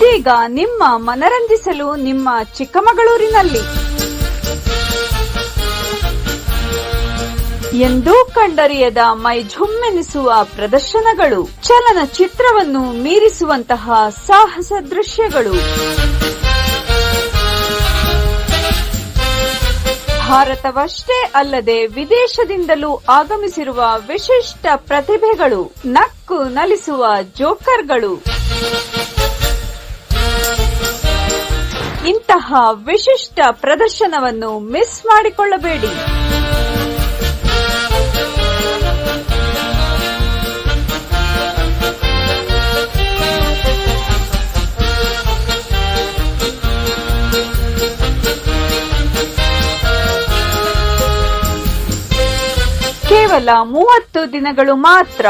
ಇದೀಗ ನಿಮ್ಮ ಮನರಂಜಿಸಲು ನಿಮ್ಮ ಚಿಕ್ಕಮಗಳೂರಿನಲ್ಲಿ. ಎಂದೂ ಕಂಡರಿಯದ ಮೈ ಝುಮ್ಮೆನಿಸುವ ಪ್ರದರ್ಶನಗಳು, ಚಲನಚಿತ್ರವನ್ನು ಮೀರಿಸುವಂತಹ ಸಾಹಸ ದೃಶ್ಯಗಳು. ಭಾರತವಷ್ಟೇ ಅಲ್ಲದೆ ವಿದೇಶದಿಂದಲೂ ಆಗಮಿಸಿರುವ ವಿಶಿಷ್ಟ ಪ್ರತಿಭೆಗಳು, ನಕ್ಕು ನಲಿಸುವ ಜೋಕರ್ಗಳು. ಇಂತಹ ವಿಶಿಷ್ಟ ಪ್ರದರ್ಶನವನ್ನು ಮಿಸ್ ಮಾಡಿಕೊಳ್ಳಬೇಡಿ. ಕೇವಲ ಮೂವತ್ತು ದಿನಗಳು ಮಾತ್ರ.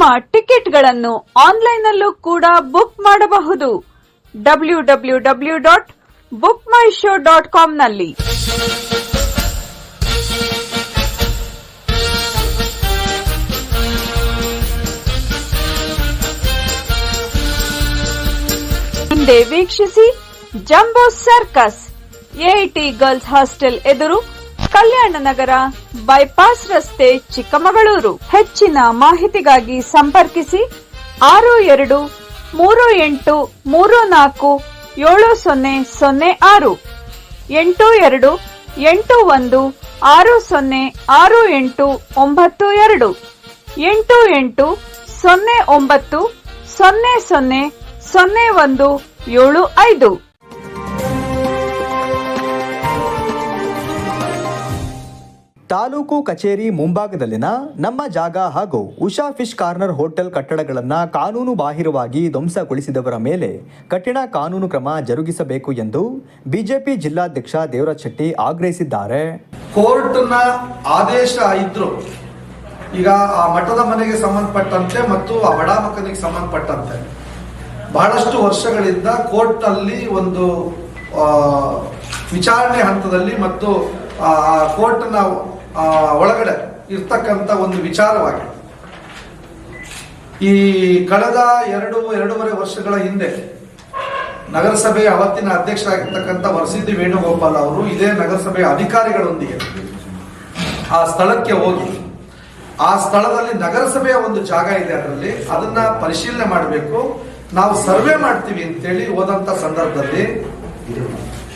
ನಿಮ್ಮ ಟಿಕೆಟ್ಗಳನ್ನು ಆನ್ಲೈನ್ನಲ್ಲೂ ಕೂಡ ಬುಕ್ ಮಾಡಬಹುದು. W W W dot book my show dot ಕಾಮ್ನಲ್ಲಿ ಹಿಂದೆ ವೀಕ್ಷಿಸಿ jumbo circus AIT girls hostel ಎದುರು ಕಲ್ಯಾಣ ನಗರ, ಬೈಪಾಸ್ ರಸ್ತೆ, ಚಿಕ್ಕಮಗಳೂರು. ಹೆಚ್ಚಿನ ಮಾಹಿತಿಗಾಗಿ ಸಂಪರ್ಕಿಸಿ ಆರು ಎರಡು ಮೂರು ಎಂಟು ಮೂರು ನಾಲ್ಕು ಏಳು ಸೊನ್ನೆ ಸೊನ್ನೆ ಆರು. ಎಂಟು ಎರಡು ಎಂಟು ಒಂದು ಆರು ಸೊನ್ನೆ ಆರು ಎಂಟು ಒಂಬತ್ತು ಎರಡು. ಎಂಟು ಎಂಟು ಸೊನ್ನೆ ಒಂಬತ್ತು ಸೊನ್ನೆ ಸೊನ್ನೆ ಸೊನ್ನೆ ಒಂದು ಏಳು ಐದು. ತಾಲೂಕು ಕಚೇರಿ ಮುಂಭಾಗದಲ್ಲಿನ ನಮ್ಮ ಜಾಗ ಹಾಗೂ ಉಷಾ ಫಿಶ್ ಕಾರ್ನರ್ ಹೋಟೆಲ್ ಕಟ್ಟಡಗಳನ್ನು ಕಾನೂನು ಬಾಹಿರವಾಗಿ ಧ್ವಂಸಗೊಳಿಸಿದವರ ಮೇಲೆ ಕಠಿಣ ಕಾನೂನು ಕ್ರಮ ಜರುಗಿಸಬೇಕು ಎಂದು ಬಿಜೆಪಿ ಜಿಲ್ಲಾಧ್ಯಕ್ಷ ದೇವರಾಜ್ ಶೆಟ್ಟಿ ಆಗ್ರಹಿಸಿದ್ದಾರೆ. ಕೋರ್ಟ್ನ ಆದೇಶ ಇದ್ರು ಈಗ ಆ ಮಠದ ಮನೆಗೆ ಸಂಬಂಧಪಟ್ಟಂತೆ ಮತ್ತು ಆ ಬಡ ಸಂಬಂಧಪಟ್ಟಂತೆ ಬಹಳಷ್ಟು ವರ್ಷಗಳಿಂದ ಕೋರ್ಟ್ನಲ್ಲಿ ಒಂದು ವಿಚಾರಣೆ ಹಂತದಲ್ಲಿ ಮತ್ತು ಕೋರ್ಟ್ನ ಒಳಗಡೆ ಇರ್ತಕ್ಕಂಥ ಒಂದು ವಿಚಾರವಾಗಿ. ಈ ಕಳೆದ ಎರಡು, ಎರಡೂವರೆ ವರ್ಷಗಳ ಹಿಂದೆ ನಗರಸಭೆಯ ಅವತ್ತಿನ ಅಧ್ಯಕ್ಷರಾಗಿರ್ತಕ್ಕಂಥ ವರಸಿದ್ದಿ ವೇಣುಗೋಪಾಲ್ ಅವರು ಇದೇ ನಗರಸಭೆಯ ಅಧಿಕಾರಿಗಳೊಂದಿಗೆ ಆ ಸ್ಥಳಕ್ಕೆ ಹೋಗಿ, ಆ ಸ್ಥಳದಲ್ಲಿ ನಗರಸಭೆಯ ಒಂದು ಜಾಗ ಇದೆ ಅದರಲ್ಲಿ, ಅದನ್ನ ಪರಿಶೀಲನೆ ಮಾಡಬೇಕು, ನಾವು ಸರ್ವೆ ಮಾಡ್ತೀವಿ ಅಂತೇಳಿ ಹೋದಂತ ಸಂದರ್ಭದಲ್ಲಿ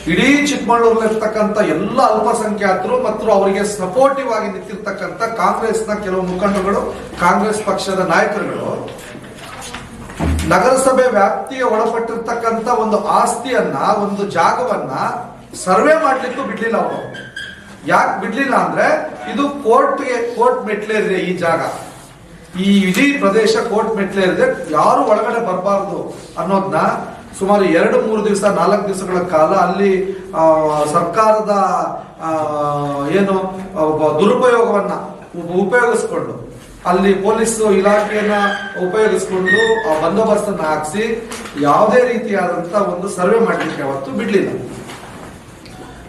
ಇಡೀ ಚಿಕ್ಕಮಗಳೂರಲ್ಲಿರ್ತಕ್ಕಂಥ ಎಲ್ಲ ಅಲ್ಪಸಂಖ್ಯಾತರು ಮತ್ತು ಅವರಿಗೆ ಸಪೋರ್ಟಿವ್ ಆಗಿ ನಿಂತಿರ್ತಕ್ಕಂಥ ಕಾಂಗ್ರೆಸ್ನ ಕೆಲವು ಮುಖಂಡಗಳು ಕಾಂಗ್ರೆಸ್ ಪಕ್ಷದ ನಾಯಕರುಗಳು, ನಗರಸಭೆ ವ್ಯಾಪ್ತಿಗೆ ಒಳಪಟ್ಟಿರ್ತಕ್ಕಂಥ ಒಂದು ಆಸ್ತಿಯನ್ನ, ಒಂದು ಜಾಗವನ್ನ ಸರ್ವೆ ಮಾಡಲಿಕ್ಕೂ ಬಿಡ್ಲಿಲ್ಲ ಅವರು. ಯಾಕೆ ಬಿಡ್ಲಿಲ್ಲ ಅಂದ್ರೆ ಇದು ಕೋರ್ಟ್ಗೆ, ಕೋರ್ಟ್ ಮೆಟ್ಲೇರಿದೆ ಈ ಜಾಗ. ಈ ಇಡೀ ಪ್ರದೇಶ ಕೋರ್ಟ್ ಮೆಟ್ಲೇರಿದೆ ಯಾರು ಒಳಗಡೆ ಬರಬಾರ್ದು ಅನ್ನೋದನ್ನ ಸುಮಾರು ಎರಡು ಮೂರು ದಿವಸ, ನಾಲ್ಕು ದಿವಸಗಳ ಕಾಲ ಅಲ್ಲಿ ಸರ್ಕಾರದ ಏನು ದುರುಪಯೋಗವನ್ನ ಉಪ- ಉಪಯೋಗಿಸ್ಕೊಂಡು, ಅಲ್ಲಿ ಪೊಲೀಸ್ ಇಲಾಖೆಯನ್ನ ಉಪಯೋಗಿಸ್ಕೊಂಡು ಆ ಬಂದೋಬಸ್ತನ್ನ ಹಾಕಿಸಿ ಯಾವುದೇ ರೀತಿಯಾದಂತ ಒಂದು ಸರ್ವೆ ಮಾಡಲಿಕ್ಕೆ ಅವತ್ತು ಬಿಡಲಿಲ್ಲ.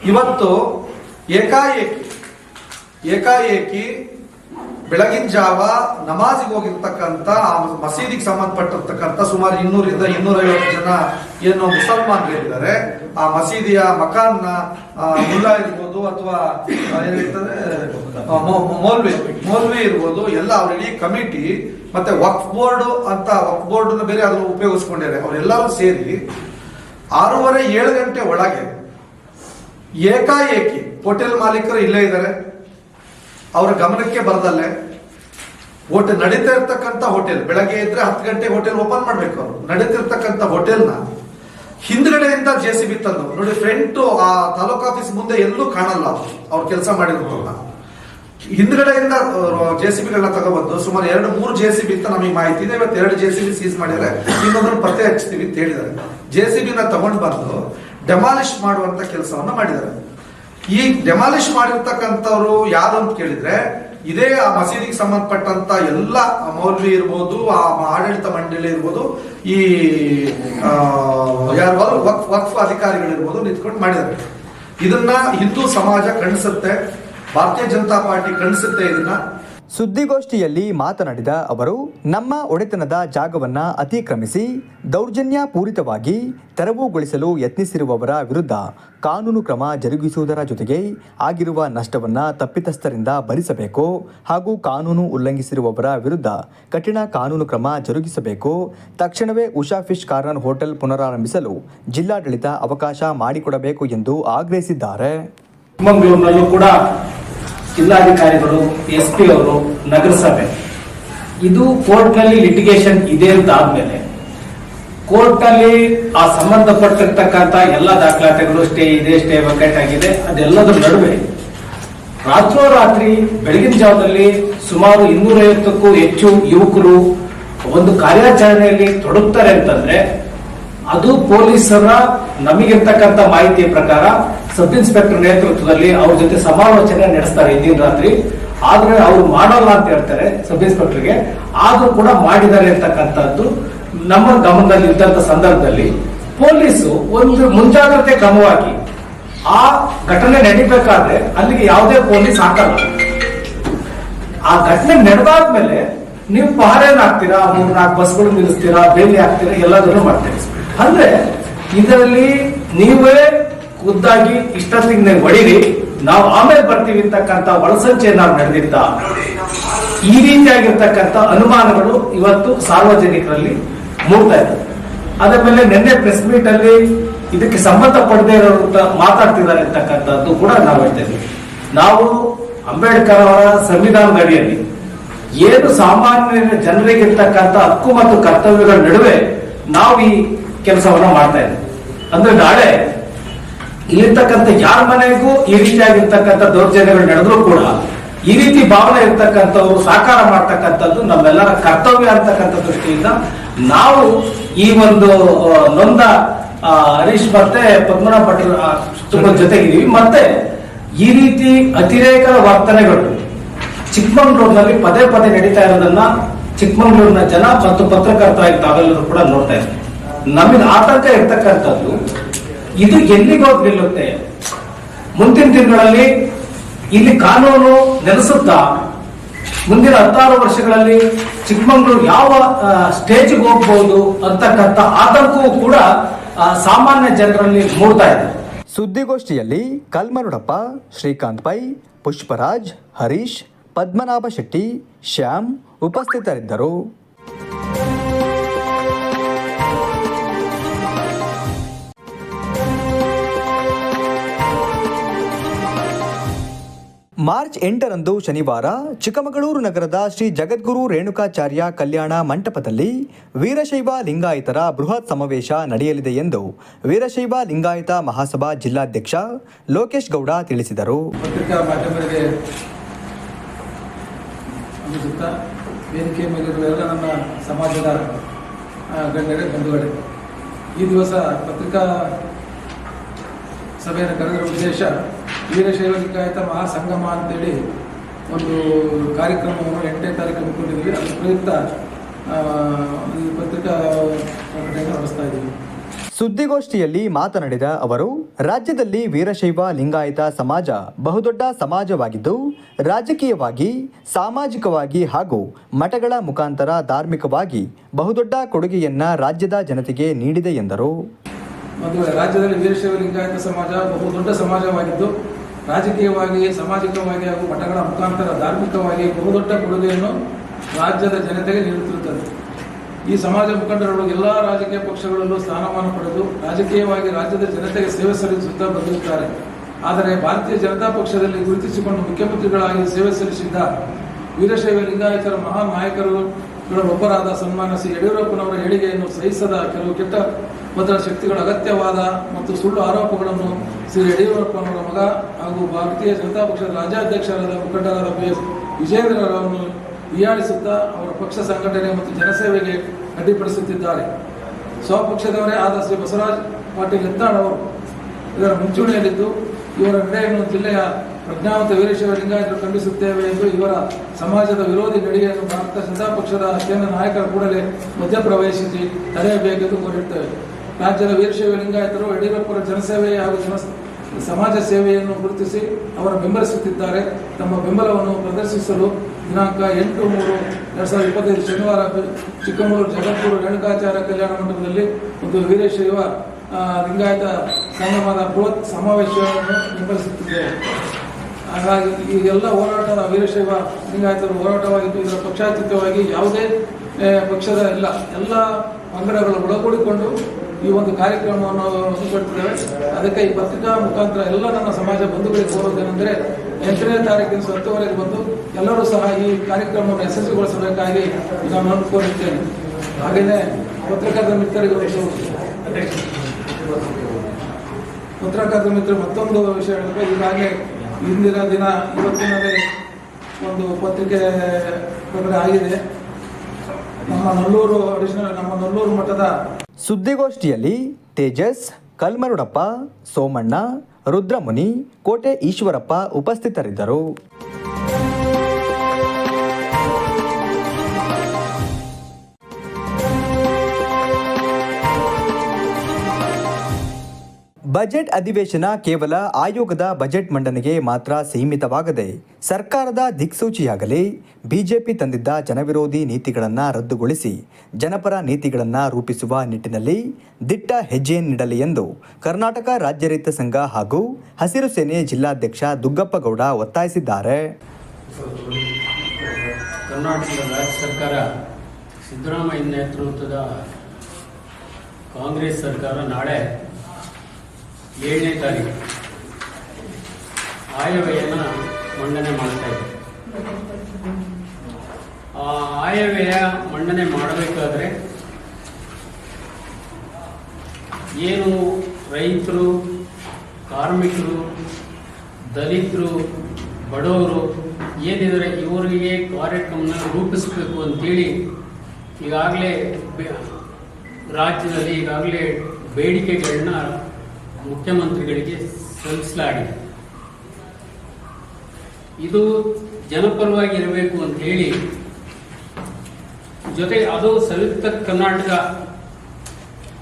ಇವತ್ತು ಏಕಾಏಕಿ ಏಕಾಏಕಿ ಬೆಳಗಿನ ಜಾವ ನಮಾಜಿಗೆ ಹೋಗಿರ್ತಕ್ಕಂಥ, ಆ ಮಸೀದಿಗೆ ಸಂಬಂಧಪಟ್ಟಿರ್ತಕ್ಕಂಥ ಸುಮಾರು ಇನ್ನೂರಿಂದ ಇನ್ನೂರೈವತ್ತು ಜನ ಏನು ಮುಸಲ್ಮಾನರಿದ್ದಾರೆ ಆ ಮಸೀದಿಯ ಮಕಾನ್ನ ಮುಲ್ಲಾ ಇರ್ಬೋದು ಅಥವಾ ಏನಿರ್ತದೆ ಮೋಲ್ವಿ ಮೋಲ್ವಿ ಇರ್ಬೋದು, ಎಲ್ಲ ಅವ್ರ ಇಡೀ ಕಮಿಟಿ ಮತ್ತೆ ವಕ್ಫ್ ಬೋರ್ಡ್ ಅಂತ ವಕ್ ಬೋರ್ಡ್ ಬೇರೆ ಅದನ್ನು ಉಪಯೋಗಿಸ್ಕೊಂಡಿದ್ದಾರೆ. ಅವರೆಲ್ಲರೂ ಸೇರಿ ಆರೂವರೆ ಏಳು ಗಂಟೆ ಒಳಗೆ ಏಕಾಏಕಿ, ಹೋಟೆಲ್ ಮಾಲೀಕರು ಇಲ್ಲೇ ಇದ್ದಾರೆ. ಅವರ ಗಮನಕ್ಕೆ ಬರದಲ್ಲೇ ಹೋಟೆಲ್ ನಡೀತಾ ಇರ್ತಕ್ಕಂಥ ಹೋಟೆಲ್, ಬೆಳಗ್ಗೆ ಇದ್ರೆ ಹತ್ತು ಗಂಟೆ ಹೋಟೆಲ್ ಓಪನ್ ಮಾಡ್ಬೇಕು ಅವರು. ನಡೀತಿರ್ತಕ್ಕಂಥ ಹೋಟೆಲ್ನ ಹಿಂದ್ಗಡೆಯಿಂದ ಜೆ ಸಿ ಬಿ ತಂದು, ನೋಡಿ ಫ್ರಂಟ್ ಆ ತಾಲೂಕ್ ಆಫೀಸ್ ಮುಂದೆ ಎಲ್ಲೂ ಕಾಣಲ್ಲ ಅವ್ರು. ಕೆಲಸ ಮಾಡಿರೋದನ್ನ. ಹಿಂದ್ಗಡೆಯಿಂದ ಜೆ ಸಿ ಬಿಗಳನ್ನ ತಗೊಬಂದು ಸುಮಾರು ಎರಡು ಮೂರು ಜೆ ಸಿ ಬಿ ಅಂತ ನಮಗೆ ಮಾಹಿತಿ ಇದೆ. ಇವತ್ತು ಎರಡು ಜೆ ಸಿ ಬಿ ಸೀಸ್ ಮಾಡಿದ್ದಾರೆ. ಇನ್ನೊಂದನ್ನು ಪತ್ತೆ ಹಚ್ತೀವಿ ಅಂತ ಹೇಳಿದ್ದಾರೆ. ಜೆ ಸಿ ಬಿನ ತಗೊಂಡು ಬಂದು ಡೆಮಾಲಿಷ್ ಮಾಡುವಂತ ಕೆಲಸವನ್ನು ಮಾಡಿದ್ದಾರೆ. ಈ ಡೆಮಾಲಿಷ್ ಮಾಡಿರ್ತಕ್ಕಂಥವ್ರು ಯಾರು ಅಂತ ಕೇಳಿದ್ರೆ, ಇದೇ ಆ ಮಸೀದಿಗೆ ಸಂಬಂಧಪಟ್ಟಂತ ಎಲ್ಲ ಮೌಲ್ವಿ ಇರ್ಬೋದು, ಆ ಆಡಳಿತ ಮಂಡಳಿ ಇರ್ಬೋದು, ಈ ಯಾರು ವಕ್ಫ್ ವಕ್ಫ್ ಅಧಿಕಾರಿಗಳಿರ್ಬೋದು ನಿಂತ್ಕೊಂಡು ಮಾಡಿದ್ದಾರೆ. ಇದನ್ನ ಹಿಂದೂ ಸಮಾಜ ಖಂಡಿಸುತ್ತೆ, ಭಾರತೀಯ ಜನತಾ ಪಾರ್ಟಿ ಖಂಡಿಸುತ್ತೆ ಇದನ್ನ. ಸುದ್ದಿಗೋಷ್ಠಿಯಲ್ಲಿ ಮಾತನಾಡಿದ ಅವರು, ನಮ್ಮ ಒಡೆತನದ ಜಾಗವನ್ನ ಅತಿಕ್ರಮಿಸಿ ದೌರ್ಜನ್ಯ ಪೂರಿತವಾಗಿ ತೆರವುಗೊಳಿಸಲು ಯತ್ನಿಸಿರುವವರ ವಿರುದ್ಧ ಕಾನೂನು ಕ್ರಮ ಜರುಗಿಸುವುದರ ಜೊತೆಗೆ ಆಗಿರುವ ನಷ್ಟವನ್ನು ತಪ್ಪಿತಸ್ಥರಿಂದ ಭರಿಸಬೇಕು ಹಾಗೂ ಕಾನೂನು ಉಲ್ಲಂಘಿಸಿರುವವರ ವಿರುದ್ಧ ಕಠಿಣ ಕಾನೂನು ಕ್ರಮ ಜರುಗಿಸಬೇಕು, ತಕ್ಷಣವೇ ಉಷಾ ಫಿಶ್ ಕಾರ್ನರ್ ಹೋಟೆಲ್ ಪುನರಾರಂಭಿಸಲು ಜಿಲ್ಲಾಡಳಿತ ಅವಕಾಶ ಮಾಡಿಕೊಡಬೇಕು ಎಂದು ಆಗ್ರಹಿಸಿದ್ದಾರೆ. ಜಿಲ್ಲಾಧಿಕಾರಿಗಳು ಎಸ್ ಪಿ ಅವರು, ನಗರಸಭೆ. ಇದು ಕೋರ್ಟ್ನಲ್ಲಿ ಲಿಟಿಗೇಷನ್ ಇದೆ ಅಂತ ಆದ್ಮೇಲೆ ಕೋರ್ಟ್ನಲ್ಲಿ ಆ ಸಂಬಂಧಪಟ್ಟಿರ್ತಕ್ಕಂಥ ಎಲ್ಲ ದಾಖಲಾತಿಗಳು ಸ್ಟೇ ಇದೆ ಸ್ಟೇ ವೆಕೆಟ್ ಆಗಿದೆ, ಅದೆಲ್ಲದರ ನಡುವೆ ರಾತ್ರೋರಾತ್ರಿ ಬೆಳಗಿನ ಜಾವದಲ್ಲಿ ಸುಮಾರು ಇನ್ನೂರೈವತ್ತಕ್ಕೂ ಹೆಚ್ಚು ಯುವಕರು ಒಂದು ಕಾರ್ಯಾಚರಣೆಯಲ್ಲಿ ತೊಡಗ್ತಾರೆ ಅಂತಂದ್ರೆ ಅದು ಪೊಲೀಸರ ನಮಗಿರ್ತಕ್ಕಂಥ ಮಾಹಿತಿಯ ಪ್ರಕಾರ ಸಬ್ ಇನ್ಸ್ಪೆಕ್ಟರ್ ನೇತೃತ್ವದಲ್ಲಿ ಅವ್ರ ಜೊತೆ ಸಮಾಲೋಚನೆ ನಡೆಸ್ತಾರೆ ಇಂದಿನ ರಾತ್ರಿ. ಆದ್ರೆ ಅವ್ರು ಮಾಡೋಲ್ಲ ಅಂತ ಹೇಳ್ತಾರೆ ಸಬ್ ಇನ್ಸ್ಪೆಕ್ಟರ್ಗೆ ಆದ್ರೂ ಕೂಡ ಮಾಡಿದ್ದಾರೆ ಅಂತಕ್ಕಂಥದ್ದು ನಮ್ಮ ಗಮನದಲ್ಲಿ ಇದ್ದಂತ ಸಂದರ್ಭದಲ್ಲಿ ಪೊಲೀಸು ಒಂದು ಮುಂಜಾಗ್ರತೆ ಕ್ರಮವಾಗಿ ಆ ಘಟನೆ ನಡಿಬೇಕಾದ್ರೆ ಅಲ್ಲಿಗೆ ಯಾವುದೇ ಪೊಲೀಸ್ ಹಾಕಲ್ಲ. ಆ ಘಟನೆ ನಡೆದಾದ್ಮೇಲೆ ನೀವು ಪಹರೇನ್ ಹಾಕ್ತೀರಾ ಮೂರ್ ನಾಲ್ಕು ಬಸ್ಗಳು ನಿಲ್ಲಿಸ್ತೀರಾ, ಬೇಲಿ ಹಾಕ್ತೀರಾ, ಎಲ್ಲದನ್ನು ಮಾಡ್ತೀರಿ. ಅಂದ್ರೆ ಇದರಲ್ಲಿ ನೀವೇ ಖುದ್ದಾಗಿ ಇಷ್ಟೊತ್ತಿಗೆ ನೀವು ಹೊಡೀರಿ ನಾವು ಆಮೇಲೆ ಬರ್ತೀವಿ ಅಂತಕ್ಕಂಥ ಒಳಸಂಚೆ ನಾವು ನಡೆದಿದ್ದ. ಈ ರೀತಿಯಾಗಿರ್ತಕ್ಕಂಥ ಅನುಮಾನಗಳು ಇವತ್ತು ಸಾರ್ವಜನಿಕರಲ್ಲಿ ಮೂಡ್ತಾ ಇದೆ ಅದರ ಮೇಲೆ ನಿನ್ನೆ ಪ್ರೆಸ್ ಮೀಟ್ ಅಲ್ಲಿ ಇದಕ್ಕೆ ಸಂಬಂಧಪಡದೇ ಇರೋರು ಮಾತಾಡ್ತಿದ್ದಾರೆ ಅಂತಕ್ಕಂಥದ್ದು ಕೂಡ ನಾವು ಹೇಳ್ತಾ ಇದ್ದೀವಿ. ನಾವು ಅಂಬೇಡ್ಕರ್ ಅವರ ಸಂವಿಧಾನದ ಅಡಿಯಲ್ಲಿ ಏನು ಸಾಮಾನ್ಯ ಜನರಿಗಿರ್ತಕ್ಕಂಥ ಹಕ್ಕು ಮತ್ತು ಕರ್ತವ್ಯಗಳ ನಡುವೆ ನಾವು ಈ ಕೆಲಸವನ್ನ ಮಾಡ್ತಾ ಇದೆ. ಅಂದ್ರೆ ನಾಳೆ ಇಲ್ಲಿರ್ತಕ್ಕಂಥ ಯಾರ ಮನೆಗೂ ಈ ರೀತಿಯಾಗಿರ್ತಕ್ಕಂಥ ದೌರ್ಜನ್ಯಗಳು ನಡೆದ್ರು ಕೂಡ ಈ ರೀತಿ ಭಾವನೆ ಇರ್ತಕ್ಕಂಥವ್ರು ಸಾಕಾರ ಮಾಡ್ತಕ್ಕಂಥದ್ದು ನಮ್ಮೆಲ್ಲರ ಕರ್ತವ್ಯ ಅಂತಕ್ಕಂಥ ದೃಷ್ಟಿಯಿಂದ ನಾವು ಈ ಒಂದು ನೊಂದ ಹರೀಶ್ ಮತ್ತೆ ಪದ್ಮನಾಭ ಭಟ್ರ ತುಂಬ ಜೊತೆಗಿದ್ದೀವಿ. ಮತ್ತೆ ಈ ರೀತಿ ಅತಿರೇಕ ವರ್ತನೆಗಳು ಚಿಕ್ಕಮಗಳೂರಿನಲ್ಲಿ ಪದೇ ಪದೇ ನಡೀತಾ ಇರೋದನ್ನ ಚಿಕ್ಕಮಗಳೂರಿನ ಜನ ಮತ್ತು ಪತ್ರಕರ್ತರಾಗಿ ತಾವೆಲ್ಲರೂ ಕೂಡ ನೋಡ್ತಾ ಇದ್ದೀವಿ ನಮಗೆ ಆತಂಕ ಇರ್ತಕ್ಕಂಥದ್ದು, ಇದು ಎಲ್ಲಿಗೋ ನಿಲ್ಲುತ್ತೆ? ಮುಂದಿನ ದಿನಗಳಲ್ಲಿ ಇಲ್ಲಿ ಕಾನೂನು ನೆಲೆಸುತ್ತಾ, ಮುಂದಿನ ಹತ್ತಾರು ವರ್ಷಗಳಲ್ಲಿ ಚಿಕ್ಕಮಗಳೂರು ಯಾವ ಸ್ಟೇಜ್ಗೆ ಹೋಗ್ಬೋದು ಅಂತಕ್ಕಂಥ ಆತಂಕವೂ ಕೂಡ ಸಾಮಾನ್ಯ ಜನರಲ್ಲಿ ಮೂಡ್ತಾ ಇದೆ. ಸುದ್ದಿಗೋಷ್ಠಿಯಲ್ಲಿ ಕಲ್ಮರುಡಪ್ಪ ಶ್ರೀಕಾಂತ್ ಪೈ, ಪುಷ್ಪರಾಜ್, ಹರೀಶ್, ಪದ್ಮನಾಭ ಶೆಟ್ಟಿ, ಶ್ಯಾಮ್ ಉಪಸ್ಥಿತರಿದ್ದರು. ಮಾರ್ಚ್ ಎಂಟರಂದು ಶನಿವಾರ ಚಿಕ್ಕಮಗಳೂರು ನಗರದ ಶ್ರೀ ಜಗದ್ಗುರು ರೇಣುಕಾಚಾರ್ಯ ಕಲ್ಯಾಣ ಮಂಟಪದಲ್ಲಿ ವೀರಶೈವ ಲಿಂಗಾಯತರ ಬೃಹತ್ ಸಮಾವೇಶ ನಡೆಯಲಿದೆ ಎಂದು ವೀರಶೈವ ಲಿಂಗಾಯತ ಮಹಾಸಭಾ ಜಿಲ್ಲಾಧ್ಯಕ್ಷ ಲೋಕೇಶ್ ಗೌಡ ತಿಳಿಸಿದರು. ಈ ದಿವಸ ಪತ್ರಿಕಾ ಸಭೆಯನ್ನು ಕರೆದಿರುವ ಉದ್ದೇಶ ವೀರಶೈವ ಲಿಂಗಾಯತ ಮಹಾಸಂಗಮ ಅಂತೇಳಿ ಒಂದು ಕಾರ್ಯಕ್ರಮವನ್ನು ಎಂಟನೇ ತಾರೀಕು ಹಮ್ಮಿಕೊಂಡಿದ್ದೀವಿ. ಅದರ ಪ್ರಯುಕ್ತ ಈ ಪತ್ರಿಕಾ ಪ್ರಕಟಣೆ ನಡೆಸ್ತಾ ಇದ್ದೀವಿ. ಸುದ್ದಿಗೋಷ್ಠಿಯಲ್ಲಿ ಮಾತನಾಡಿದ ಅವರು ರಾಜ್ಯದಲ್ಲಿ ವೀರಶೈವ ಲಿಂಗಾಯತ ಸಮಾಜ ಬಹುದೊಡ್ಡ ಸಮಾಜವಾಗಿದ್ದು ರಾಜಕೀಯವಾಗಿ ಸಾಮಾಜಿಕವಾಗಿ ಹಾಗೂ ಮಠಗಳ ಮುಖಾಂತರ ಧಾರ್ಮಿಕವಾಗಿ ಬಹುದೊಡ್ಡ ಕೊಡುಗೆಯನ್ನ ರಾಜ್ಯದ ಜನತೆಗೆ ನೀಡಿದೆ ಎಂದರು. ರಾಜ್ಯದಲ್ಲಿ ವೀರಶೈವ ಲಿಂಗಾಯತ ಸಮಾಜ ಬಹುದೊಡ್ಡ ಸಮಾಜವಾಗಿದ್ದು ರಾಜಕೀಯವಾಗಿ ಸಾಮಾಜಿಕವಾಗಿ ಹಾಗೂ ಮಠಗಳ ಮುಖಾಂತರ ಧಾರ್ಮಿಕವಾಗಿ ಬಹುದೊಡ್ಡ ಕೊಡುಗೆಯನ್ನು ರಾಜ್ಯದ ಜನತೆಗೆ ನೀಡುತ್ತಿರುತ್ತದೆ. ಈ ಸಮಾಜ ಮುಖಂಡರು ಎಲ್ಲ ರಾಜಕೀಯ ಪಕ್ಷಗಳಲ್ಲೂ ಸ್ಥಾನಮಾನ ಪಡೆದು ರಾಜಕೀಯವಾಗಿ ರಾಜ್ಯದ ಜನತೆಗೆ ಸೇವೆ ಸಲ್ಲಿಸುತ್ತಾ ಬಂದಿರುತ್ತಾರೆ ಆದರೆ ಭಾರತೀಯ ಜನತಾ ಪಕ್ಷದಲ್ಲಿ ಗುರುತಿಸಿಕೊಂಡು ಮುಖ್ಯಮಂತ್ರಿಗಳಾಗಿ ಸೇವೆ ಸಲ್ಲಿಸಿದ್ದ ವೀರಶೈವ ಲಿಂಗಾಯತರ ಮಹಾನ್ ನಾಯಕರುಗಳ ಒಬ್ಬರಾದ ಸನ್ಮಾನ ಶ್ರೀ ಯಡಿಯೂರಪ್ಪನವರ ಹೇಳಿಕೆಯನ್ನು ಸಹಿಸದ ಕೆಲವು ಕೆಟ್ಟ ಭದ್ರ ಶಕ್ತಿಗಳ ಅಗತ್ಯವಾದ ಮತ್ತು ಸುಳ್ಳು ಆರೋಪಗಳನ್ನು ಶ್ರೀ ಯಡಿಯೂರಪ್ಪನವರ ಮಗ ಹಾಗೂ ಭಾರತೀಯ ಜನತಾ ಪಕ್ಷದ ರಾಜ್ಯಾಧ್ಯಕ್ಷರಾದ ಮುಖಂಡರಾದ ಬಿ ಎಸ್ ವಿಜೇಂದ್ರರನ್ನು ಹೀಯಾಳಿಸುತ್ತಾ ಅವರ ಪಕ್ಷ ಸಂಘಟನೆ ಮತ್ತು ಜನಸೇವೆಗೆ ಅಡ್ಡಿಪಡಿಸುತ್ತಿದ್ದಾರೆ. ಸ್ವಪಕ್ಷದವರೇ ಆದ ಶ್ರೀ ಬಸವರಾಜ್ ಪಾಟೀಲ್ ಅವರು ಇದರ ಮುಂಚೂಣಿಯಲ್ಲಿದ್ದು, ಇವರ ನಡೆಯನ್ನು ಜಿಲ್ಲೆಯ ಪ್ರಜ್ಞಾವಂತ ವೀರೇಶ್ವರ ಲಿಂಗಾಯತರು ಖಂಡಿಸುತ್ತೇವೆ ಎಂದು ಇವರ ಸಮಾಜದ ವಿರೋಧಿ ನಡೆಯನ್ನು ಭಾರತ ಜನತಾ ಪಕ್ಷದ ಕೇಂದ್ರ ನಾಯಕರ ಕೂಡಲೇ ಮಧ್ಯಪ್ರವೇಶಿಸಿ ತಡೆಯಬೇಕೆಂದು ಕೋರಿರುತ್ತೇವೆ ರಾಜ್ಯದ ವೀರಶೈವ ಲಿಂಗಾಯತರು ಯಡಿಯೂರಪ್ಪರ ಜನಸೇವೆ ಹಾಗೂ ಜನ ಸಮಾಜ ಸೇವೆಯನ್ನು ಗುರುತಿಸಿ ಅವರ ಬೆಂಬಲಿಸುತ್ತಿದ್ದಾರೆ. ತಮ್ಮ ಬೆಂಬಲವನ್ನು ಪ್ರದರ್ಶಿಸಲು ದಿನಾಂಕ ಎಂಟು ಮೂರು ಎರಡ್ ಸಾವಿರದ ಇಪ್ಪತ್ತೈದು ಶನಿವಾರ ಚಿಕ್ಕಮಗಳೂರು ಜಗದ್ಗುರು ರೇಣುಕಾಚಾರ್ಯ ಕಲ್ಯಾಣ ಮಂಟಪದಲ್ಲಿ ಒಂದು ವೀರಶೈವ ಲಿಂಗಾಯತ ಸಂಗಮದ ಬೃಹತ್ ಸಮಾವೇಶವನ್ನು ಬೆಂಬಲಿಸುತ್ತಿದ್ದೇವೆ ಹಾಗಾಗಿ ಈ ಎಲ್ಲ ಹೋರಾಟದ ವೀರಶೈವ, ಲಿಂಗಾಯತರ ಹೋರಾಟವಾಗಿದ್ದು ಇದರ ಪಕ್ಷಾತೀತವಾಗಿ ಯಾವುದೇ ಪಕ್ಷದ ಇಲ್ಲ ಎಲ್ಲ ಪಂಗಡಗಳು ಒಳಗೂಡಿಕೊಂಡು ಈ ಒಂದು ಕಾರ್ಯಕ್ರಮವನ್ನು ಹಮ್ಮಿಕೊಳ್ತಿದ್ದೇವೆ ಅದಕ್ಕೆ ಈ ಪತ್ರಿಕಾ ಮುಖಾಂತರ ಎಲ್ಲ ನನ್ನ ಸಮಾಜ ಬಂಧುಗಳಿಗೆ ಕೋರೋದೇನೆಂದರೆ ಎಂಟನೇ ತಾರೀಕಿನ ಹತ್ತುವರೆಗೆ ಬಂದು ಎಲ್ಲರೂ ಸಹ ಈ ಕಾರ್ಯಕ್ರಮವನ್ನು ಯಶಸ್ವಿಗೊಳಿಸಬೇಕಾಗಿ ನಾನು ಅನ್ಕೊಂಡಿದ್ದೇನೆ ಹಾಗೆಯೇ ಪತ್ರಿಕಾ ಮಿತ್ರರಿಗೆ ಒಂದು ಪತ್ರಕರ್ತರ ಮಿತ್ರ ಮತ್ತೊಂದು ವಿಷಯ ಹೇಳಿದ್ರೆ ಈಗಾಗಲೇ ಇಂದಿನ ದಿನ ಇವತ್ತಿನದೇ ಒಂದು ಪತ್ರಿಕೆ ಆಗಿದೆ. ನಮ್ಮ ನಲ್ಲೂರು ಅಡಿಷನಲ್ ನಮ್ಮ ನಲ್ಲೂರು ಮಠದ ಸುದ್ದಿಗೋಷ್ಠಿಯಲ್ಲಿ ತೇಜಸ್ ಕಲ್ಮರುಡಪ್ಪ ಸೋಮಣ್ಣ ರುದ್ರಮುನಿ ಕೋಟೆ ಈಶ್ವರಪ್ಪ ಉಪಸ್ಥಿತರಿದ್ದರು. ಬಜೆಟ್ ಅಧಿವೇಶನ ಕೇವಲ ಆಯೋಗದ ಬಜೆಟ್ ಮಂಡನೆಗೆ ಮಾತ್ರ ಸೀಮಿತವಾಗದೆ ಸರ್ಕಾರದ ದಿಕ್ಸೂಚಿಯಾಗಲಿ, ಬಿಜೆಪಿ ತಂದಿದ್ದ ಜನವಿರೋಧಿ ನೀತಿಗಳನ್ನು ರದ್ದುಗೊಳಿಸಿ ಜನಪರ ನೀತಿಗಳನ್ನು ರೂಪಿಸುವ ನಿಟ್ಟಿನಲ್ಲಿ ದಿಟ್ಟ ಹೆಜ್ಜೆ ನೀಡಲಿ ಎಂದು ಕರ್ನಾಟಕ ರಾಜ್ಯ ರೈತ ಸಂಘ ಹಾಗೂ ಹಸಿರು ಸೇನೆ ಜಿಲ್ಲಾಧ್ಯಕ್ಷ ದುಗ್ಗಪ್ಪಗೌಡ ಒತ್ತಾಯಿಸಿದ್ದಾರೆ. ಸಿದ್ದರಾಮಯ್ಯ ನೇತೃತ್ವದ ಕಾಂಗ್ರೆಸ್ ಸರ್ಕಾರ ನಾಳೆ ಏಳನೇ ತಾರೀಕು. ಆಯವ್ಯಯನ ಮಂಡನೆ ಮಾಡ್ತಾ ಇದೆ. ಆ ಆಯವ್ಯಯ ಮಂಡನೆ ಮಾಡಬೇಕಾದ್ರೆ ಏನು ರೈತರು, ಕಾರ್ಮಿಕರು, ದಲಿತರು, ಬಡವರು ಏನಿದ್ರೆ ಇವರಿಗೆ ಕಾರ್ಯಕ್ರಮನ ರೂಪಿಸಬೇಕು ಅಂತೇಳಿ ಈಗಾಗಲೇ ರಾಜ್ಯದಲ್ಲಿ ಈಗಾಗಲೇ ಬೇಡಿಕೆಗಳನ್ನ ಮುಖ್ಯಮಂತ್ರಿಗಳಿಗೆ ಸಲ್ಲಿಸಲಾಗಿದೆ. ಇದು ಜನಪರವಾಗಿ ಇರಬೇಕು ಅಂತ ಹೇಳಿ, ಜೊತೆ ಅದು ಸಂಯುಕ್ತ ಕರ್ನಾಟಕ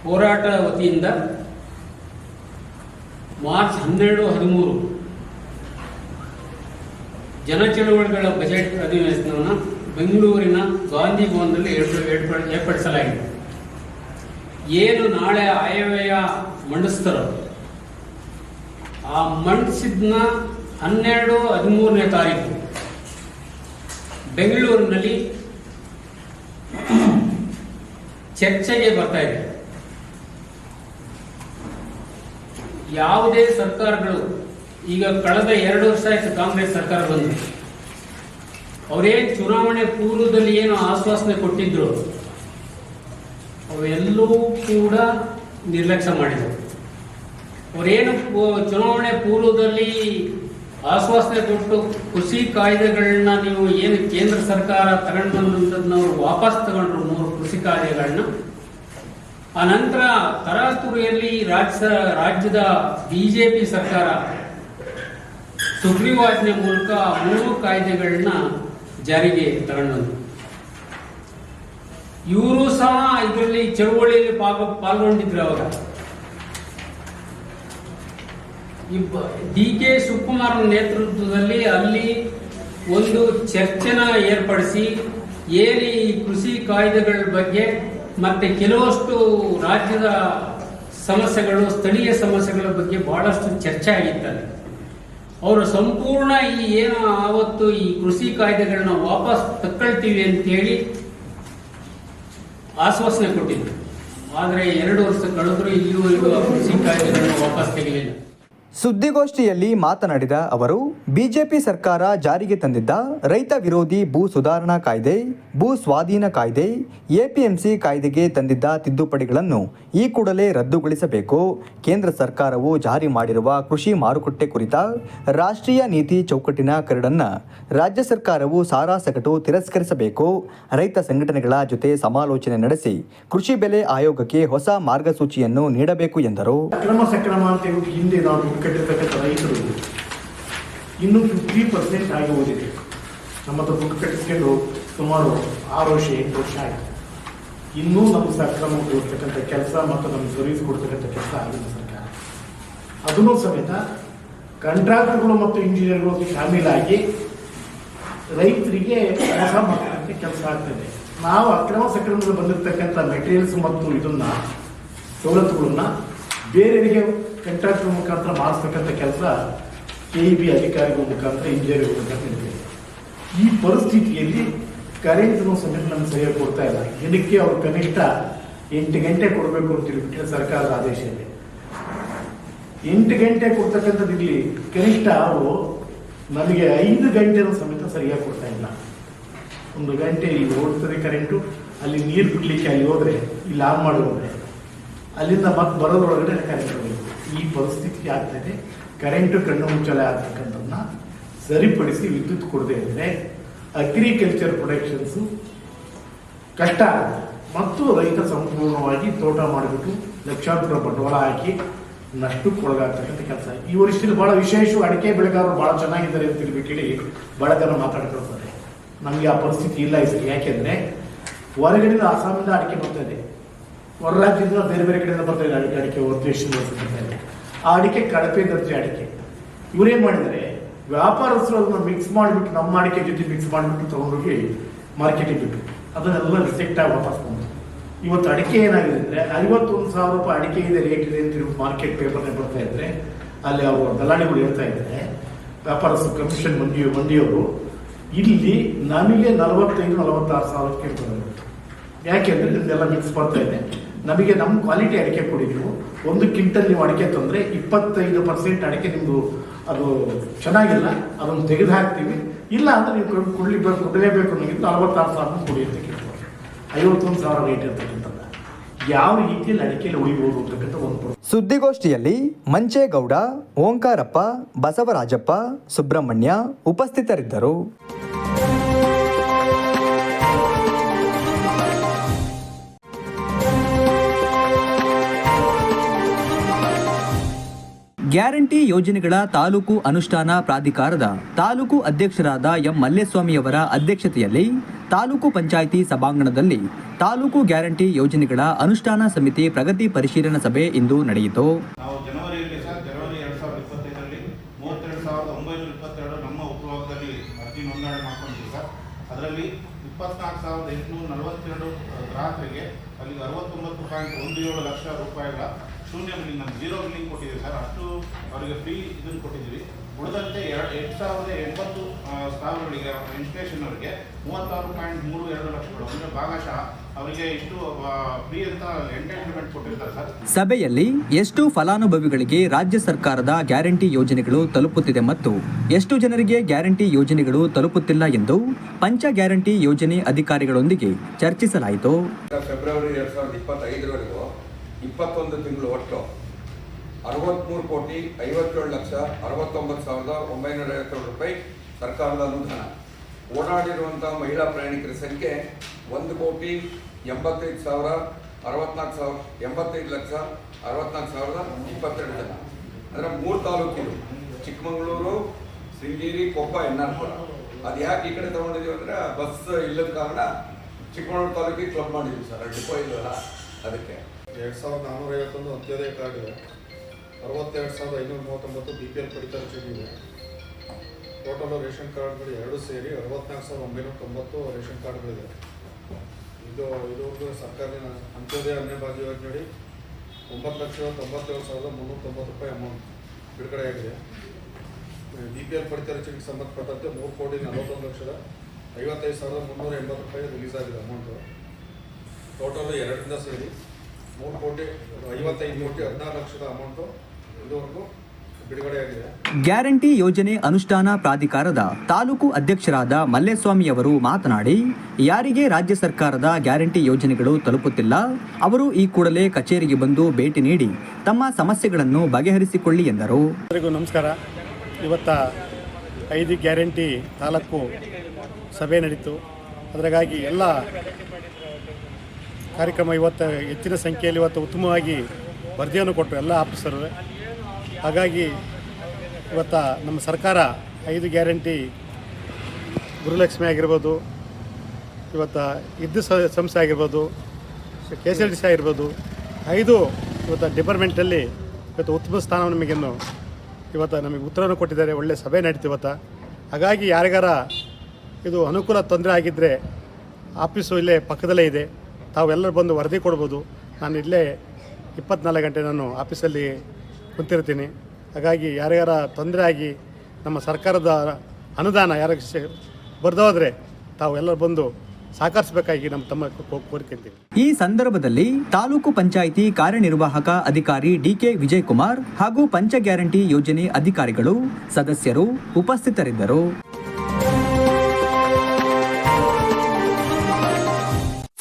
ಹೋರಾಟ ವತಿಯಿಂದ ಮಾರ್ಚ್ ಹನ್ನೆರಡು, ಹದಿಮೂರು ಜನ ಚಳವಳಿಗಳ ಬಜೆಟ್ ಅಧಿವೇಶನವನ್ನು ಬೆಂಗಳೂರಿನ ಗಾಂಧಿ ಭವನದಲ್ಲಿ ಏರ್ಪ- ಏರ್ಪ- ಏರ್ಪಡಿಸಲಾಗಿದೆ. ಏನು ನಾಳೆ ಆಯವ್ಯಯ ಮಂಡಿಸ್ತಾರೋ ಆ ಮಂಡಿಸಿದ್ನ ಹನ್ನೆರಡು ಹದಿಮೂರನೇ ತಾರೀಕು. ಬೆಂಗಳೂರಿನಲ್ಲಿ ಚರ್ಚೆಗೆ ಬರ್ತಾ ಇದೆ. ಯಾವುದೇ ಸರ್ಕಾರಗಳು, ಈಗ ಕಳೆದ ಎರಡು ವರ್ಷ ಆಯ್ತು ಕಾಂಗ್ರೆಸ್ ಸರ್ಕಾರ ಬಂದು. ಅವರೇ ಚುನಾವಣೆ ಪೂರ್ವದಲ್ಲಿ ಏನು ಆಶ್ವಾಸನೆ ಕೊಟ್ಟಿದ್ರು ಅವೆಲ್ಲೂ ಕೂಡ ನಿರ್ಲಕ್ಷ್ಯ ಮಾಡಿದರು. ಅವರೇನು ಚುನಾವಣೆ ಪೂರ್ವದಲ್ಲಿ ಆಶ್ವಾಸನೆ ಕೊಟ್ಟು ಕೃಷಿ ಕಾಯ್ದೆಗಳನ್ನ ನೀವು ಏನು ಕೇಂದ್ರ ಸರ್ಕಾರ ತಗೊಂಡು ಅವ್ರು ವಾಪಸ್ ತಗೊಂಡ್ರು ಮೂರು ಕೃಷಿ ಕಾಯ್ದೆಗಳನ್ನ ಆ ನಂತರ ತರಾತುರಿಯಲ್ಲಿ ರಾಜ್ಯ ರಾಜ್ಯದ ಬಿಜೆಪಿ ಸರ್ಕಾರ ಸುಗ್ರೀವಾಜ್ಞೆ ಮೂಲಕ ಮೂರು ಕಾಯ್ದೆಗಳನ್ನ ಜಾರಿಗೆ ತಗೊಂಡು ಇವರು ಸಹ ಇದರಲ್ಲಿ ಚಳುವಳಿಯಲ್ಲಿ ಪಾಲ್ಗೊ ಪಾಲ್ಗೊಂಡಿದ್ರು ಅವಾಗ. ಡಿ ಕೆ ಶಿವಕುಮಾರ್ ನೇತೃತ್ವದಲ್ಲಿ ಅಲ್ಲಿ ಒಂದು ಚರ್ಚೆನ ಏರ್ಪಡಿಸಿ ಏನು ಈ ಕೃಷಿ ಕಾಯ್ದೆಗಳ ಬಗ್ಗೆ ಮತ್ತೆ ಕೆಲವಷ್ಟು ರಾಜ್ಯದ ಸಮಸ್ಯೆಗಳು, ಸ್ಥಳೀಯ ಸಮಸ್ಯೆಗಳ ಬಗ್ಗೆ ಬಹಳಷ್ಟು ಚರ್ಚೆ ಆಗಿದ್ದಾರೆ ಅವರು ಸಂಪೂರ್ಣ ಈ ಏನು ಆವತ್ತು ಈ ಕೃಷಿ ಕಾಯ್ದೆಗಳನ್ನ ವಾಪಸ್ ತಕ್ಕೊಳ್ತೀವಿ ಅಂತ ಹೇಳಿ ಆಶ್ವಾಸನೆ ಕೊಟ್ಟಿದ್ರು. ಆದರೆ ಎರಡು ವರ್ಷ ಕಳೆದ್ರು ಇಲ್ಲಿವರೆಗೂ ಆ ಕೃಷಿ ಕಾಯ್ದೆಗಳನ್ನ ವಾಪಸ್ ತೆಗೆಯಲಿಲ್ಲ ಸುದ್ದಿಗೋಷ್ಠಿಯಲ್ಲಿ ಮಾತನಾಡಿದ ಅವರು, ಬಿಜೆಪಿ ಸರ್ಕಾರ ಜಾರಿಗೆ ತಂದಿದ್ದ ರೈತ ವಿರೋಧಿ ಭೂ ಸುಧಾರಣಾ ಕಾಯ್ದೆ, ಭೂ ಸ್ವಾಧೀನ ಕಾಯ್ದೆ, ಎಪಿಎಂಸಿ ಕಾಯ್ದೆಗೆ ತಂದಿದ್ದ ತಿದ್ದುಪಡಿಗಳನ್ನು ಈ ಕೂಡಲೇ ರದ್ದುಗೊಳಿಸಬೇಕು. ಕೇಂದ್ರ ಸರ್ಕಾರವು ಜಾರಿ ಮಾಡಿರುವ ಕೃಷಿ ಮಾರುಕಟ್ಟೆ ಕುರಿತ ರಾಷ್ಟ್ರೀಯ ನೀತಿ ಚೌಕಟ್ಟಿನ ಕರಡನ್ನು ರಾಜ್ಯ ಸರ್ಕಾರವು ಸಾರಾಸಗಟು ತಿರಸ್ಕರಿಸಬೇಕು. ರೈತ ಸಂಘಟನೆಗಳ ಜೊತೆ ಸಮಾಲೋಚನೆ ನಡೆಸಿ ಕೃಷಿ ಬೆಲೆ ಆಯೋಗಕ್ಕೆ ಹೊಸ ಮಾರ್ಗಸೂಚಿಯನ್ನು ನೀಡಬೇಕು ಎಂದರು. ಕಟ್ಟಿರ್ತಕ್ಕಂಥ ರೈತರು ಇನ್ನೂ ಫಿಫ್ಟಿ ಪರ್ಸೆಂಟ್ ಆಗಿ ಹೋಗಿದೆ. ನಮ್ಮ ಹತ್ರ ದುಡ್ಡು ಕಟ್ಟಿಸ್ಕೊಂಡು ಸುಮಾರು ಆರು ವರ್ಷ, ಎಂಟು ವರ್ಷ ಆಗಿದೆ ಇನ್ನೂ ನಮ್ಗೆ ಸರ್ಕಾರ ಕೊಡ್ತಕ್ಕಂಥ ಕೆಲಸ ಮತ್ತು ನಮ್ಗೆ ಸರ್ವಿಸ್ ಕೊಡ್ತಕ್ಕಂಥ ಕೆಲಸ ಆಗಿಲ್ಲ ಸರ್ಕಾರ. ಅದನ್ನು ಸಮೇತ ಕಾಂಟ್ರಾಕ್ಟರ್ಗಳು ಮತ್ತು ಇಂಜಿನಿಯರ್ಗಳು ಶಾಮೀಲಾಗಿ ರೈತರಿಗೆ ಕೆಲಸ ಮಾಡ್ತಕ್ಕಂಥ ಕೆಲಸ ಆಗ್ತದೆ ನಾವು ಅಕ್ರಮ ಸಕ್ರಮದಲ್ಲಿ ಬಂದಿರತಕ್ಕಂಥ ಮೆಟೀರಿಯಲ್ಸ್ ಮತ್ತು ಇದನ್ನ ಸವಲತ್ತುಗಳನ್ನ ಬೇರೆಯವರಿಗೆ ಕಾಂಟ್ರಾಕ್ಟರ್ ಮುಖಾಂತರ ಮಾಡಿಸ್ತಕ್ಕಂಥ ಕೆಲಸ ಕೆ ಇ ಬಿ ಅಧಿಕಾರಿಗಳ ಮುಖಾಂತರ ಇಂಜಿನಿಯರ್ಗಳ ಮುಖಾಂತರ ನಡೀತಿದೆ. ಈ ಪರಿಸ್ಥಿತಿಯಲ್ಲಿ ಕರೆಂಟ್ನು ಸಮೇತ ನಮ್ಗೆ ಸರಿಯಾಗಿ ಕೊಡ್ತಾ ಇಲ್ಲ. ಇದಕ್ಕೆ ಅವ್ರು ಕನಿಷ್ಠ ಎಂಟು ಗಂಟೆ ಕೊಡಬೇಕು ಅಂತ ಹೇಳ್ಬಿಟ್ಟು ಸರ್ಕಾರದ ಆದೇಶ ಇದೆ ಎಂಟು ಗಂಟೆ ಕೊಡ್ತಕ್ಕಂಥದ್ದು ಇಲ್ಲಿ ಕನಿಷ್ಠ ಅವರು ನಮಗೆ ಐದು ಗಂಟೆನೂ ಸಮೇತ ಸರಿಯಾಗಿ ಕೊಡ್ತಾ ಇಲ್ಲ. ಒಂದು ಗಂಟೆ ಇಲ್ಲಿ ಓಡ್ತದೆ ಕರೆಂಟು, ಅಲ್ಲಿ ನೀರು ಬಿಡ್ಲಿಕ್ಕೆ ಅಲ್ಲಿ ಹೋದ್ರೆ, ಇಲ್ಲಿ ಆನ್ ಮಾಡಿ ಹೋದ್ರೆ. ಅಲ್ಲಿಂದ ಮತ್ತೆ ಬರೋದ್ರೊಳಗಡೆ ಹೋಗಬೇಕು ಈ ಪರಿಸ್ಥಿತಿ ಆಗ್ತದೆ. ಕರೆಂಟ್ ಕಣ್ಣು ಮುಚ್ಚಲೆ ಆಗ್ತಕ್ಕಂಥದನ್ನ ಸರಿಪಡಿಸಿ ವಿದ್ಯುತ್ ಕೊಡದೆ ಇದ್ರೆ ಅಗ್ರಿಕಲ್ಚರ್ ಪ್ರೊಡಕ್ಷನ್ಸು ಕಷ್ಟ ಮತ್ತು ರೈತ ಸಂಪೂರ್ಣವಾಗಿ ತೋಟ ಮಾಡಿಬಿಟ್ಟು ಲಕ್ಷಾಂತರ ಬಂಡವಾಳ ಹಾಕಿ ನಷ್ಟಕ್ಕೆ ಒಳಗಾಗ್ತಕ್ಕಂಥ ಕೆಲಸ. ಈ ವರ್ಷದಲ್ಲಿ ಬಹಳ ವಿಶೇಷ, ಅಡಿಕೆ ಬೆಳೆಗಾರರು ಬಹಳ ಚೆನ್ನಾಗಿದ್ದಾರೆ ಅಂತ ತಿಳ್ಬೇಕು ಹೇಳಿ ಬಹಳ ಜನ ಮಾತಾಡ್ಕೊಳ್ತಾರೆ. ನಮಗೆ ಆ ಪರಿಸ್ಥಿತಿ ಇಲ್ಲ ಈ ಸರಿ ಯಾಕೆಂದ್ರೆ ಹೊರಗಡೆ ಆಸಾಮಿಂದ ಅಡಿಕೆ ಬರ್ತಾ ಇದೆ. ಹೊರ ರಾಜ್ಯದಿಂದ ಬೇರೆ ಬೇರೆ ಕಡೆಯಿಂದ ಬರ್ತಾ ಇದೆ ಅಡಿಕೆ ಅಡಿಕೆ ದೇಶದಿಂದ ಆ ಅಡಿಕೆ ಕಳಪೆ ದರ್ಜೆ ಅಡಿಕೆ ಇವರೇನ್ ಮಾಡಿದರೆ ವ್ಯಾಪಾರಸ್ಥರು ಅದನ್ನ ಮಿಕ್ಸ್ ಮಾಡಿಬಿಟ್ಟು ನಮ್ಮ ಅಡಿಕೆ ಜೊತೆ ಮಿಕ್ಸ್ ಮಾಡಿಬಿಟ್ಟು ತಗೊಂಡೋಗಿ ಮಾರ್ಕೆಟಿಗೆ ಬಿಟ್ಟು ಅದನ್ನೆಲ್ಲ ರಿಸೆಕ್ಟ್ ಆಗಿ ವಾಪಸ್ ಬಂತು ಇವತ್ತು ಅಡಿಕೆ ಏನಾಗಿದೆ ಅಂದ್ರೆ ಐವತ್ತೊಂದು ಸಾವಿರ ರೂಪಾಯಿ ಅಡಿಕೆ ಇದೆ ರೇಟ್ ಇದೆ ಅಂತ ಮಾರ್ಕೆಟ್ ಪೇಪರ್ನೇ ಬರ್ತಾ ಇದ್ರೆ ಅಲ್ಲಿ ಅವರು ದಲ್ಲಾಳಿಗಳು ಹೇಳ್ತಾ ಇದ್ದಾರೆ. ವ್ಯಾಪಾರಸ್ಥರು ಕಮಿಷನ್ ಮಂಡಿ ಮಂಡಿಯವರು ಇಲ್ಲಿ ನಮಗೆ ನಲವತ್ತೈದು ನಲವತ್ತಾರು ಸಾವಿರಕ್ಕೆ ಯಾಕೆ ಯಾಕೆಂದ್ರೆ ಇದೆಲ್ಲ ಮಿಕ್ಸ್ ಬರ್ತಾ ಇದೆ. ನಮಗೆ ನಮ್ಮ ಕ್ವಾಲಿಟಿ ಅಡಿಕೆ ಕೊಡಿ ನೀವು ಒಂದು ಕ್ವಿಂಟಲ್ ನೀವು ಅಡಿಕೆ ತಂದರೆ ಇಪ್ಪತ್ತೈದು ಪರ್ಸೆಂಟ್ ಅಡಿಕೆ ನಿಮ್ಮದು ಅದು ಚೆನ್ನಾಗಿಲ್ಲ ಅದನ್ನು ತೆಗೆದು ಹಾಕ್ತೀವಿ. ಇಲ್ಲ ಅಂದರೆ ನೀವು ಕೊಡ್- ಕೊಡ್ಲಿಬೇಕು ಅನ್ನೋದು ನಲವತ್ತಾರು ಸಾವಿರ ಕೊಡಿ ಅಂತ ಕೇಳ್ತಾರೆ. ಐವತ್ತೊಂದು ಸಾವಿರ ರೇಟ್ ಇರ್ತಕ್ಕಂಥದ್ದು ಯಾವ ರೀತಿಯಲ್ಲಿ ಅಡಿಕೆಯಲ್ಲಿ ಉಳಿಬಹುದು ಅಂತಕ್ಕಂಥ ಒಂದು. ಸುದ್ದಿಗೋಷ್ಠಿಯಲ್ಲಿ ಮಂಚೇಗೌಡ, ಓಂಕಾರಪ್ಪ, ಬಸವರಾಜಪ್ಪ, ಸುಬ್ರಹ್ಮಣ್ಯ ಉಪಸ್ಥಿತರಿದ್ದರು. ಗ್ಯಾರಂಟಿ ಯೋಜನೆಗಳ ತಾಲೂಕು ಅನುಷ್ಠಾನ ಪ್ರಾಧಿಕಾರದ ತಾಲೂಕು ಅಧ್ಯಕ್ಷರಾದ ಎಂ ಮಲ್ಲೇಸ್ವಾಮಿಯವರ ಅಧ್ಯಕ್ಷತೆಯಲ್ಲಿ ತಾಲೂಕು ಪಂಚಾಯಿತಿ ಸಭಾಂಗಣದಲ್ಲಿ ತಾಲೂಕು ಗ್ಯಾರಂಟಿ ಯೋಜನೆಗಳ ಅನುಷ್ಠಾನ ಸಮಿತಿ ಪ್ರಗತಿ ಪರಿಶೀಲನಾ ಸಭೆ ಇಂದು ನಡೆಯಿತು. ನಾವು ಜನವರಿ ನಮ್ಮ ಮಾಡ್ಕೊಂಡಿದ್ದೀವಿ ಸರ್. ಅದರಲ್ಲಿ ಇಪ್ಪತ್ನಾಲ್ಕು ಸಾವಿರದ ಎಂಟುನೂರ ನಲವತ್ತೆರಡು ಗ್ರಾಹಕರಿಗೆ ಅಲ್ಲಿ ಅರವತ್ತೊಂಬತ್ತು ಪಾಯಿಂಟ್ ಒಂದು ಏಳು ಲಕ್ಷ ರೂಪಾಯಿಗಳ ಶೂನ್ಯ ಬಿಲ್ಲಿಂಗ್ ನಮ್ಮ ಜೀರೋ ಬಿಲ್ಲಿಂಗ್ ಕೊಟ್ಟಿದ್ದೀವಿ ಸರ್ ಅಷ್ಟು ಅವರಿಗೆ ಫ್ರೀ ಇದನ್ನು ಕೊಟ್ಟಿದ್ದೀವಿ. ಉಳಿದಂತೆ ಎರಡು ಎಂಟು ಸಾವಿರದ ಎಂಬತ್ತು ಸ್ಥಾವರಗಳಿಗೆ ಇನ್ಸ್ಟೇಷನ್ ಅವರಿಗೆ ಮೂವತ್ತಾರು ಪಾಯಿಂಟ್ ಮೂರು ಎರಡು ಲಕ್ಷಗಳು. ಅಂದರೆ ಭಾಗಶಃ ಅವರಿಗೆ ಇಷ್ಟು ಫ್ರೀ ಅಂತ ಎಂಟರ್ಟೈನ್ಮೆಂಟ್ ಕೊಟ್ಟಿರ್ತಾರೆ ಸರ್ ಸಭೆಯಲ್ಲಿ ಎಷ್ಟು ಫಲಾನುಭವಿಗಳಿಗೆ ರಾಜ್ಯ ಸರ್ಕಾರದ ಗ್ಯಾರಂಟಿ ಯೋಜನೆಗಳು ತಲುಪುತ್ತಿದೆ ಮತ್ತು ಎಷ್ಟು ಜನರಿಗೆ ಗ್ಯಾರಂಟಿ ಯೋಜನೆಗಳು ತಲುಪುತ್ತಿಲ್ಲ ಎಂದು ಪಂಚ ಗ್ಯಾರಂಟಿ ಯೋಜನೆ ಅಧಿಕಾರಿಗಳೊಂದಿಗೆ ಚರ್ಚಿಸಲಾಯಿತು. ಫೆಬ್ರವರಿ ಎರಡು ಸಾವಿರದ ಇಪ್ಪತ್ತೈದರವರೆಗೂ ಇಪ್ಪತ್ತೊಂದು ತಿಂಗಳು ಒಟ್ಟು ಅರವತ್ತ್ಮೂರು ಕೋಟಿ ಐವತ್ತೇಳು ಲಕ್ಷ ಅರವತ್ತೊಂಬತ್ತು ಸಾವಿರದ ಒಂಬೈನೂರ ಐವತ್ತೇಳು ರೂಪಾಯಿ ಸರ್ಕಾರದ ಅನುದಾನ. ಓಡಾಡಿರುವಂಥ ಮಹಿಳಾ ಪ್ರಯಾಣಿಕರ ಸಂಖ್ಯೆ ಒಂದು ಕೋಟಿ ಎಂಬತ್ತೈದು ಸಾವಿರ ಅರವತ್ನಾಲ್ಕು ಸಾವಿರ ಎಂಬತ್ತೈದು ಲಕ್ಷ ಅರವತ್ನಾಲ್ಕು ಸಾವಿರದ ಇಪ್ಪತ್ತೆರಡು ಜನ. ಅಂದರೆ ಮೂರು ತಾಲೂಕಿದು ಚಿಕ್ಕಮಗಳೂರು, ಶೃಂಗೇರಿ, ಕೊಪ್ಪ, ಎನ್ನಾರ್ಪುರ. ಅದು ಯಾಕೆ ಈ ಕಡೆ ತಗೊಂಡಿದ್ದೀವಿ ಅಂದರೆ ಬಸ್ ಇಲ್ಲದ ಕಾರಣ ಚಿಕ್ಕಮಗಳೂರು ತಾಲೂಕಿಗೆ ಕ್ಲಬ್ ಮಾಡಿದ್ವಿ ಸರ್. ಡಿಪೋ ಇಲ್ಲಲ್ಲ ಅದಕ್ಕೆ. ಎರಡು ಸಾವಿರದ ನಾನ್ನೂರ ಐವತ್ತೊಂದು ಅಂತ್ಯೋದಯ ಕಾರ್ಡ್ ಇದೆ ಅರವತ್ತೆರಡು ಸಾವಿರದ ಐನೂರ ಮೂವತ್ತೊಂಬತ್ತು ಬಿ ಪಿ ಎಲ್ ಪಡಿತರ ಚೀಟಿ ಇದೆ. ಟೋಟಲು ರೇಷನ್ ಕಾರ್ಡ್ಗಳು ಎರಡು ಸೇರಿ ಅರವತ್ನಾಲ್ಕು ಸಾವಿರದ ಒಂಬೈನೂರ ತೊಂಬತ್ತು ರೇಷನ್ ಕಾರ್ಡ್ಗಳಿದೆ. ಇದು, ಇದುವರೆಗೂ ಸರ್ಕಾರದ ಅಂತ್ಯೋದಯ ಅನ್ನಭಾಗ್ಯ ಯೋಜನೆಯಡಿ ಒಂಬತ್ತು ಲಕ್ಷ ತೊಂಬತ್ತೇಳು ಸಾವಿರದ ಮುನ್ನೂರ ತೊಂಬತ್ತು ರೂಪಾಯಿ ಅಮೌಂಟ್ ಬಿಡುಗಡೆಯಾಗಿದೆ. ಬಿ ಪಿ ಎಲ್ ಪಡಿತರ ಚೀಟಿಗೆ ಸಂಬಂಧಪಟ್ಟಂತೆ ಮೂರು ಕೋಟಿ ನಲವತ್ತೊಂದು ಲಕ್ಷದ ಐವತ್ತೈದು ಸಾವಿರದ ಮುನ್ನೂರ ಎಂಬತ್ತು ರೂಪಾಯಿ ರಿಲೀಸ್ ಆಗಿದೆ ಅಮೌಂಟು ಟೋಟಲ್ ಎರಡರಿಂದ ಸೇರಿ ಮೂರು ಕೋಟಿ ಐವತ್ತೈದು ಕೋಟಿ ಹದಿನಾರು ಲಕ್ಷದ ಅಮೌಂಟು ಇದುವರೆಗೂ ಗ್ಯಾರಂಟಿ ಯೋಜನೆ ಅನುಷ್ಠಾನ ಪ್ರಾಧಿಕಾರದ ತಾಲೂಕು ಅಧ್ಯಕ್ಷರಾದ ಮಲ್ಲೇಸ್ವಾಮಿಯವರು ಮಾತನಾಡಿ ಯಾರಿಗೆ ರಾಜ್ಯ ಸರ್ಕಾರದ ಗ್ಯಾರಂಟಿ ಯೋಜನೆಗಳು ತಲುಪುತ್ತಿಲ್ಲ ಅವರು ಈ ಕೂಡಲೇ ಕಚೇರಿಗೆ ಬಂದು ಭೇಟಿ ನೀಡಿ ತಮ್ಮ ಸಮಸ್ಯೆಗಳನ್ನು ಬಗೆಹರಿಸಿಕೊಳ್ಳಿ ಎಂದರು. ನಮಸ್ಕಾರ. ಇವತ್ತ ಐದು ಗ್ಯಾರಂಟಿ ತಾಲೂಕು ಸಭೆ ನಡೀತು. ಅದರಗಾಗಿ ಎಲ್ಲ ಕಾರ್ಯಕ್ರಮ ಇವತ್ತು ಹೆಚ್ಚಿನ ಸಂಖ್ಯೆಯಲ್ಲಿ ಇವತ್ತು ಉತ್ತಮವಾಗಿ ವರದಿಯನ್ನು ಕೊಟ್ಟರು ಎಲ್ಲ ಆಫೀಸರು ಹಾಗಾಗಿ ಇವತ್ತು ನಮ್ಮ ಸರ್ಕಾರ ಐದು ಗ್ಯಾರಂಟಿ ಗುರುಲಕ್ಷ್ಮಿ ಆಗಿರ್ಬೋದು, ಇವತ್ತು ಇದ್ದ ಸಂಸ್ಥೆ ಆಗಿರ್ಬೋದು K S L D C ಆಗಿರ್ಬೋದು, ಐದು ಇವತ್ತು ಡಿಪಾರ್ಟ್ಮೆಂಟಲ್ಲಿ ಇವತ್ತು ಉತ್ತಮ ಸ್ಥಾನವನ್ನು ನಮಗಿನ್ನು ಇವತ್ತು ನಮಗೆ ಉತ್ತರವನ್ನು ಕೊಟ್ಟಿದ್ದಾರೆ ಒಳ್ಳೆಯ ಸಭೆ ನಡೀತು ಇವತ್ತು. ಹಾಗಾಗಿ ಯಾರಿಗಾರ ಇದು ಅನುಕೂಲ ತೊಂದರೆ ಆಗಿದ್ದರೆ ಆಫೀಸು ಇಲ್ಲೇ ಪಕ್ಕದಲ್ಲೇ ಇದೆ. ತಾವೆಲ್ಲರೂ ಬಂದು ವರದಿ ಕೊಡ್ಬೋದು. ನಾನು ಇಲ್ಲೇ ಇಪ್ಪತ್ನಾಲ್ಕು ಗಂಟೆ ನಾನು ಆಫೀಸಲ್ಲಿ ಕುಂತಿರ್ತೀನಿ. ಹಾಗಾಗಿ ಯಾರ್ಯಾರ ತೊಂದರೆ ಆಗಿ ನಮ್ಮ ಸರ್ಕಾರದ ಅನುದಾನ ಯಾರಿಗೆ ಬರ್ದೋದ್ರೆ ತಾವೆಲ್ಲರೂ ಬಂದು ಸಹಕರಿಸಬೇಕಾಗಿ ನಮ್ಮ ತಮ್ಮ ಕೋರಿಕೆ ಕೋರಿಕೆಂತೀವಿ ಈ ಸಂದರ್ಭದಲ್ಲಿ ತಾಲೂಕು ಪಂಚಾಯಿತಿ ಕಾರ್ಯನಿರ್ವಾಹಕ ಅಧಿಕಾರಿ ಡಿಕೆ ವಿಜಯ್ ಕುಮಾರ್ ಹಾಗೂ ಪಂಚ ಗ್ಯಾರಂಟಿ ಯೋಜನೆ ಅಧಿಕಾರಿಗಳು, ಸದಸ್ಯರು ಉಪಸ್ಥಿತರಿದ್ದರು.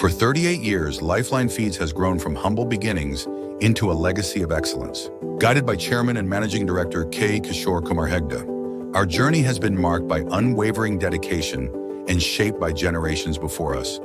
For 38 years, Lifeline Feeds has grown from humble beginnings into a legacy of excellence. Guided by Chairman and Managing Director K. Kishore Kumar Hegde, our journey has been marked by unwavering dedication and shaped by generations before us.